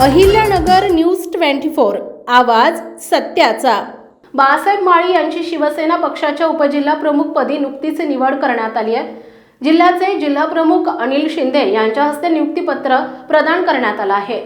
Ahilyanagar news twenty four आवाज सत्याचा. बाळासाहेब माळी यांची शिवसेना पक्षाच्या उपजिल्हा प्रमुखपदी नुकतीच निवड करण्यात आली आहे. जिल्ह्याचे जिल्हा प्रमुख अनिल शिंदे यांच्या हस्ते नियुक्तीपत्र प्रदान करण्यात आलं आहे.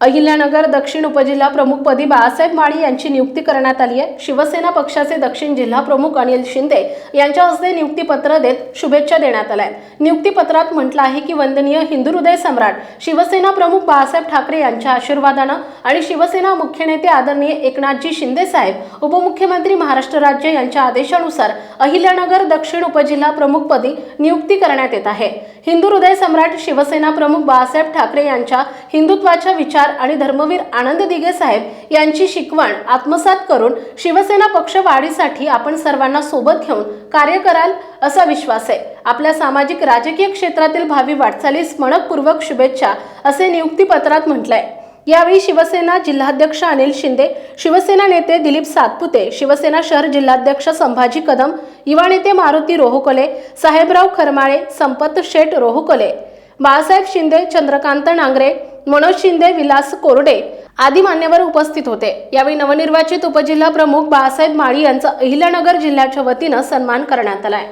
अहिल्यानगर दक्षिण उपजिल्हा प्रमुखपदी बाळासाहेब माळी यांची नियुक्ती करण्यात आली आहे. शिवसेना पक्षाचे दक्षिण जिल्हा प्रमुख अनिल शिंदे यांच्या हस्ते नियुक्तीपत्र देत शुभेच्छा देण्यात आल्या आहेत. नियुक्तीपत्रात म्हटलं आहे की वंदनीय हिंदू हृदय सम्राट शिवसेना प्रमुख बाळासाहेब ठाकरे यांच्या आशीर्वादानं आणि शिवसेना मुख्य नेते आदरणीय एकनाथजी शिंदे साहेब उपमुख्यमंत्री महाराष्ट्र राज्य यांच्या आदेशानुसार अहिल्यानगर दक्षिण उपजिल्हा प्रमुखपदी नियुक्ती करण्यात येत आहे. हिंदू हृदय सम्राट शिवसेना प्रमुख बाळासाहेब ठाकरे यांच्या हिंदुत्वाचा विचार आणि धर्मवीर आनंद दिघे साहेब यांची शिकवण आत्मसात करून शिवसेना पक्ष वाढीसाठी आपण सर्वांना सोबत घेऊन कार्य कराल असा विश्वास आहे. आपल्या सामाजिक राजकीय क्षेत्रातील भावी वाटचालीस मनपूर्वक शुभेच्छा असे नियुक्तीपत्रात म्हटलंय. यावेळी शिवसेना जिल्हाध्यक्ष अनिल शिंदे शिवसेना नेते दिलीप सातपुते शिवसेना शहर जिल्हाध्यक्ष संभाजी कदम युवा नेते मारुती रोहकोले साहेबराव खरमाळे संपत शेठ रोहकोले बाळासाहेब शिंदे चंद्रकांत नांगरे मनोज शिंदे विलास कोरडे आदी मान्यवर उपस्थित होते. यावेळी नवनिर्वाचित उपजिल्हा प्रमुख बाळासाहेब माळी यांचा अहिल्यानगर जिल्ह्याच्या वतीनं सन्मान करण्यात आलाय.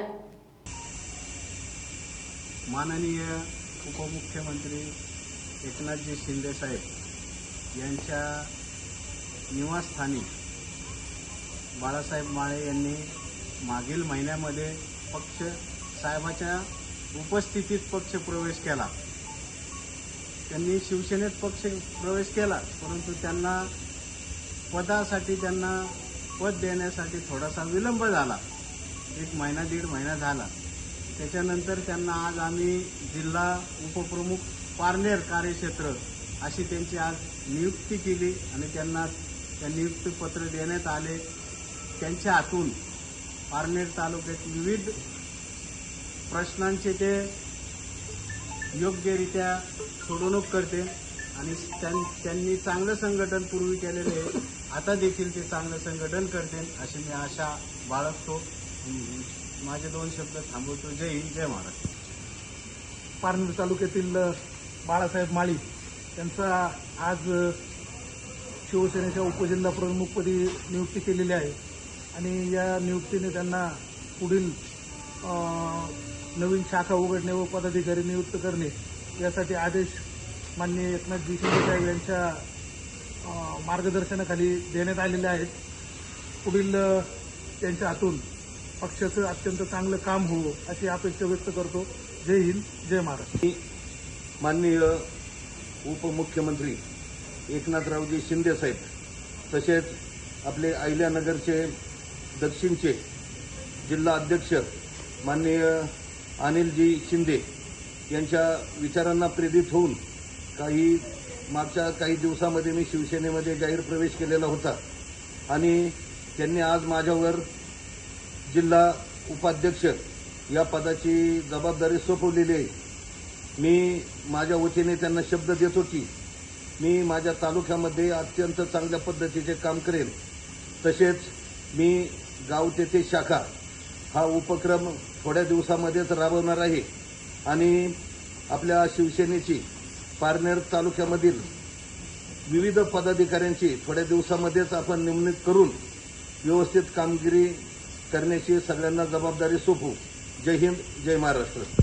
माननीय उपमुख्यमंत्री एकनाथजी शिंदे साहेब यांच्या निवासस्थानी बाळासाहेब माळे यांनी मागील महिन्यामध्ये पक्ष साहेबाच्या उपस्थितीत पक्ष प्रवेश केला. त्यांनी शिवसेनेत पक्ष प्रवेश केला परंतु त्यांना पदासाठी त्यांना पद देण्यासाठी थोडासा विलंब झाला. एक महिना दीड महिना झाला. त्याच्यानंतर त्यांना आज आम्ही जिल्हा उपप्रमुख पारनेर कार्यक्षेत्र अशी त्यांची आज नियुक्ती केली आणि त्यांना त्या नियुक्तीपत्र देण्यात आले. त्यांच्या हातून पारनेर तालुक्यात विविध प्रश्नांचे ते योग्यरित्या सोडवणूक करते आणि त्यां- त्यांनी चांगलं संघटन पूर्वी केलेले आहे. आता देखील ते चांगलं संघटन करते अशी मी आशा बाळगतो. माझे दोन शब्द थांबवतो. जय हिंद जय महाराष्ट्र. पारनेर तालुक्यातील बाळासाहेब माळी त्यांचा आज शिवसेनेच्या उपजिल्हा प्रमुखपदी नियुक्ती केलेली आहे. आणि या नियुक्तीने त्यांना पुढील नवीन शाखा उघडणे व पदाधिकारी नियुक्त करणे यासाठी आदेश माननीय एकनाथजी शिंदे साहेब यांच्या मार्गदर्शनाखाली देण्यात आलेले आहेत. पुढील त्यांच्या हातून पक्षाचं अत्यंत चांगलं काम होवं अशी अपेक्षा व्यक्त करतो. जय हिंद जय महाराष्ट्र. माननीय उपमुख्यमंत्री एकनाथरावजी शिंदे साहेब तसेच आपले अहिल्यानगरचे दक्षिणचे जिल्हा अध्यक्ष माननीय अनिलजी शिंदे यांच्या विचारांना प्रेरित होऊन काही मागच्या काही दिवसामध्ये मी शिवसेनेमध्ये जाहीर प्रवेश केलेला होता आणि त्यांनी आज माझ्यावर जिल्हा उपाध्यक्ष या पदाची जबाबदारी सोपवलेली आहे. मी माझ्या वतीने त्यांना शब्द देतो की मी माझ्या तालुक्यामध्ये अत्यंत चांगल्या पद्धतीचे काम करेन. तसेच मी गाव तेथे शाखा हा उपक्रम थोड्या दिवसामध्येच राबवणार आहे. आणि आपल्या शिवसेनेची पारनेर तालुक्यामधील विविध पदाधिकाऱ्यांची थोड्या दिवसामध्येच आपण नेमणूक करून व्यवस्थित कामगिरी करण्याची सगळ्यांना जबाबदारी सोपू जय हिंद जय महाराष्ट्र.